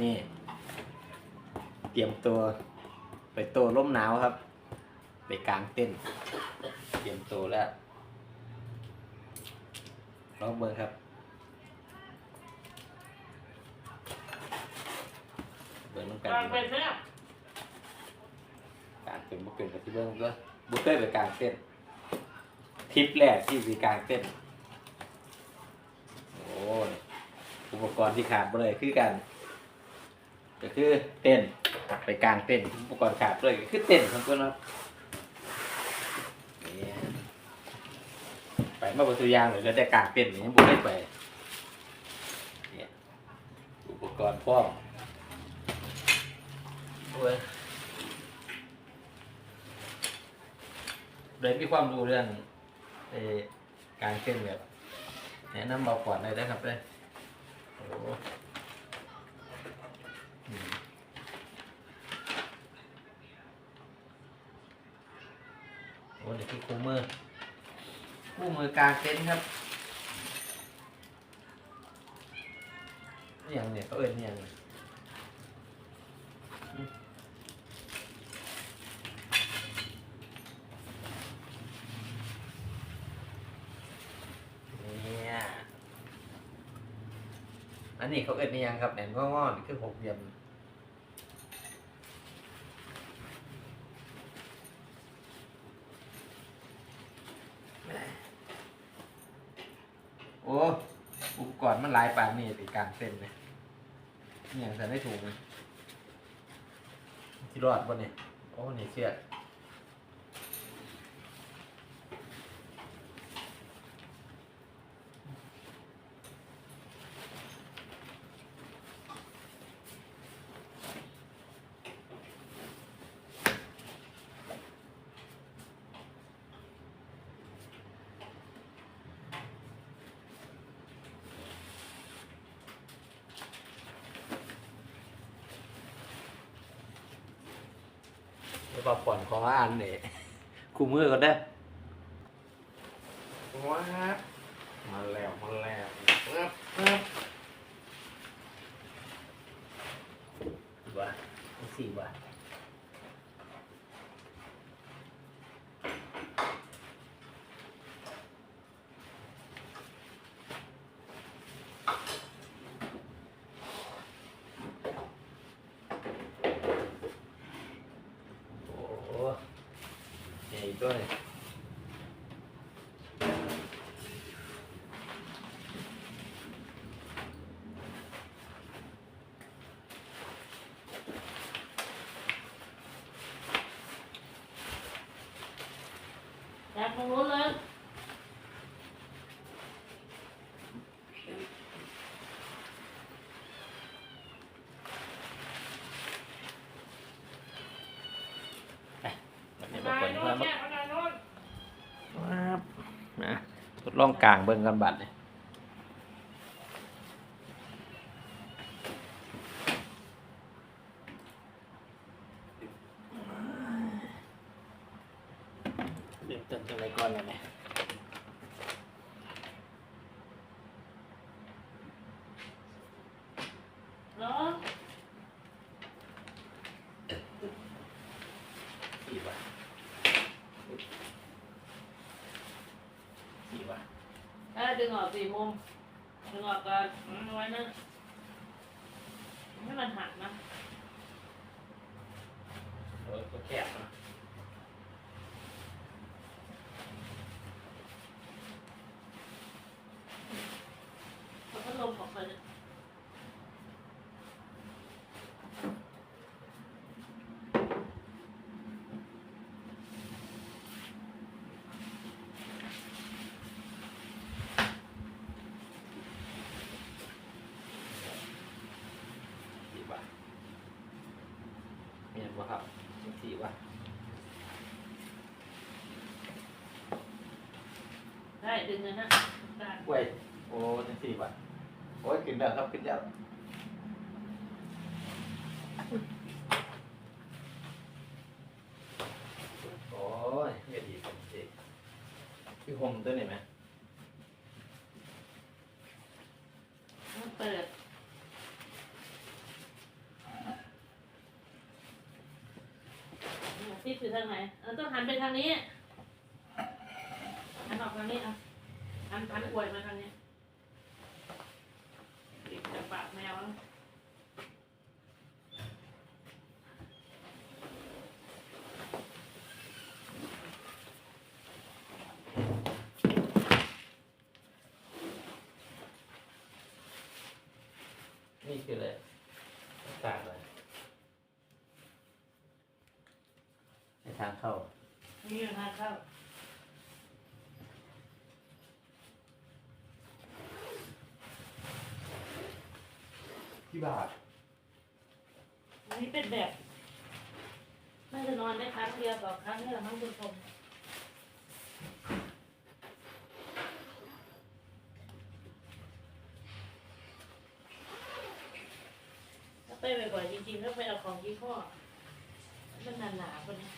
นี่ เตรียมตัว ไปโตวร่มหนาวครับ ไปกลางเต้นท์เตรียมตัวแล้วลองเบิ่งครับ เบิ่งน้องกันกลางไปแซ่บกลางเต้นบุกเกินกับที่เบิ่งก็บุกเต้นไปกลางเต้นท์ทริปแรกที่สีกลางเต้นท์โอ้ยอุปกรณ์ที่ขาดไปเลยคือกัน ก็คือเต้นไปกลางเต้นอุปกรณ์ขาดเลยก็คือเต้นครับเพื่อนครับนี่ไปมาบนตัวยางเลยแล้วแต่กลางเต้นนี่บุกได้ไปอุปกรณ์พร้อมโอ้ยเลยมีความรู้เรื่องการเต้นแบบแนะนำเราก่อนเลยนะครับเลยโอ้ โอืมโอ้นี่คู่มือคู่มือกลางเต็นท์ครับอย่างเนี่ยเขาเอิ้นอย่างเนี่ยอืมเนี่ยอั นี้เขาเอิ้นนี่ยังครับแหนมงอนคือหกเหลี่ยมโอ้อุปกรณ์มันลายปานนี่ติกลางเส้นเลยนี่ยังใส่ไม่ถูกเลยที่รอดบนเนี่ยโอ้นี่เชื่อ เดี๋ยวปผ่อนขออ่านเนี่ยคู่มือก่อนได้อว้าบมาแล้วมาแล้วปึ๊บปึ๊บว่าสี่ว่าโอ้โห ใหญ่ด้วย จากตรงนู้นเลย วันนี้ นาย มา โน้ เปิด น มา แยกนายโน้น ว้าบนะทด ลองกลางเบิ่งกันบัดเนี่ยเริ่มต้นจากอะไรก่อนเลยเนี่ย เหรอ สี่บาทสี่บาท เอ้ย ดึงออกสี่มุมดึงออกก่อนไว้นะให้มันหักนะเออก็แคบนะ เอาพัดลมออกไปเลย สี่บาท มีอะไรบ้างครับสี่บาทได้ดึงเลยนะได้กล้วยโอ้จังสี่บาทโอ้ยขึ้นแล้วครับขึ้นแล้วโอ้ยเฮ็ดดีจังสิคือห่มตัวนี้ไหม เปิด ติดอยู่ทางไหนเออต้องหันไปทางนี้หันออกทางนี้อะหันหันอวยมาทางนี้ติดจากปากแมวแล้ว นี่คืออะไรอากาศอะไรในทาง เข้านี่อยู่ทางเข้าที่บาทอันนี้เป็นแบบน่าจะนอนได้ครั้งเดียวต่อครั้งนี่แหละมั้งคุณผู้ชมถ้าไปบ่อยๆจริงๆก็ไปเอาของยี่ห้อมันหนาๆกว่านี้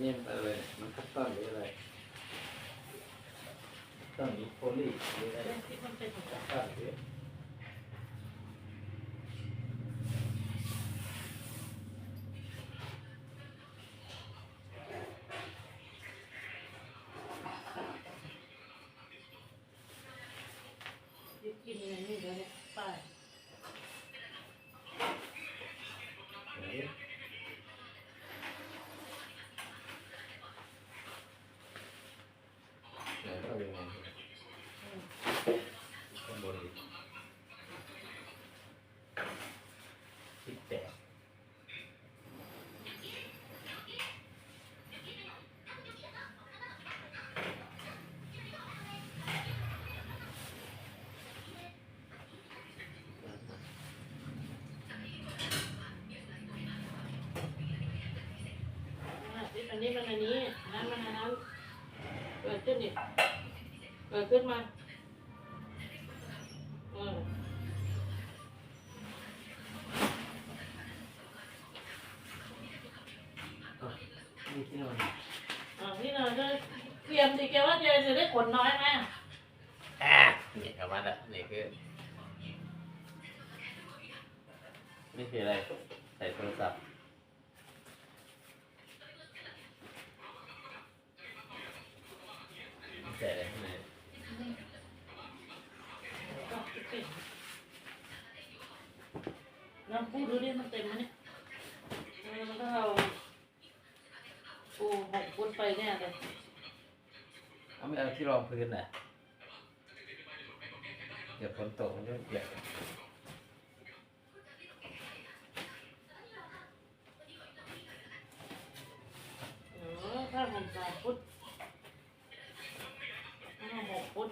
นี่มันอะไร มันคัตตอนหรืออะไรต้นอีโคลีหรืออะไรคัตตอนหรือกินอะไรนี่เดี๋ยวเนี่ย นนี้มันอันนี้อันนั้นมันอันนั้นเกิดขึ้นดิเกิดขึ้นมาเออนี่ที่นอนอ่าพี่นอนก็เตรียมดิแกว่าแกจะได้ขนน้อยไหมอะนี่กลับมาแล้วนี่คือนี่คืออะไร ใส่โทรศัพท์ ไปเนี่ยเลยเอาไม่เอาที่รองพื้นน่ะเดี๋ยวฝนตกมันจะเปียกเออถ้าผมสามฟุตถ้าหกฟุต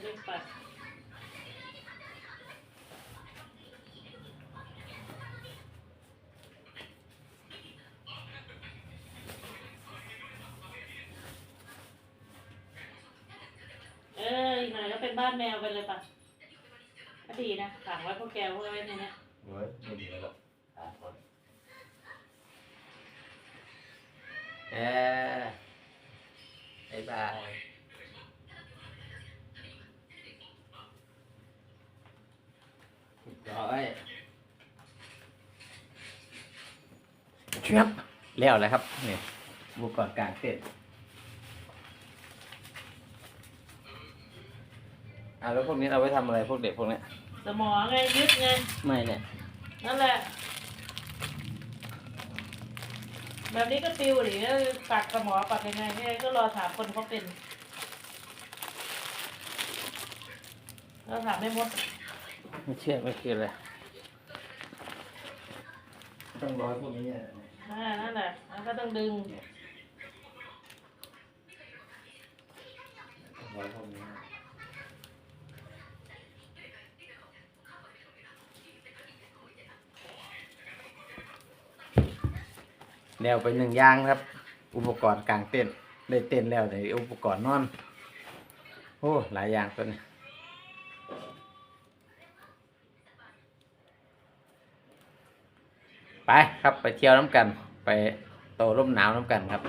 เรื่องปัด เอีกหน่อยก็เป็นบ้านแมวไปเลยปะก็ดีนะขังไว้พวกแกไว้ในเนี้ยเว้ยไม่ดีแล้วหรอกสามคนเออบายบายร้อยเชียบแล้วแล้วครับนี่อุปกรณ์กลางเต้น อะแล้วพวกนี้เอาไว้ทำอะไรพวกเด็กพวกเนี้ยสมองไงยึดไงไม่เนี่ยนั่นแหละ แบบนี้ก็ปิวหรือปักสมอปักยังไงเนี่ยก็รอถามคนเขาเป็นเราถามไม่หมดไม่เชื่อไม่คืออะไรต้องร้อยพวกนี้เนี่ยนั่นแหละนั่นแหละแล้วก็ต้องดึง ร้อยพวกนี้ แล้วไปหนึ่งอย่างครับ อุปกรณ์กลางเต้นได้เต้นแล้วในอุปกรณ์นอน โอ้หลายอย่างตัวนี้ไปครับไปเที่ยวน้ำกัน ไปโตร่มหนาวน้ำกันครับ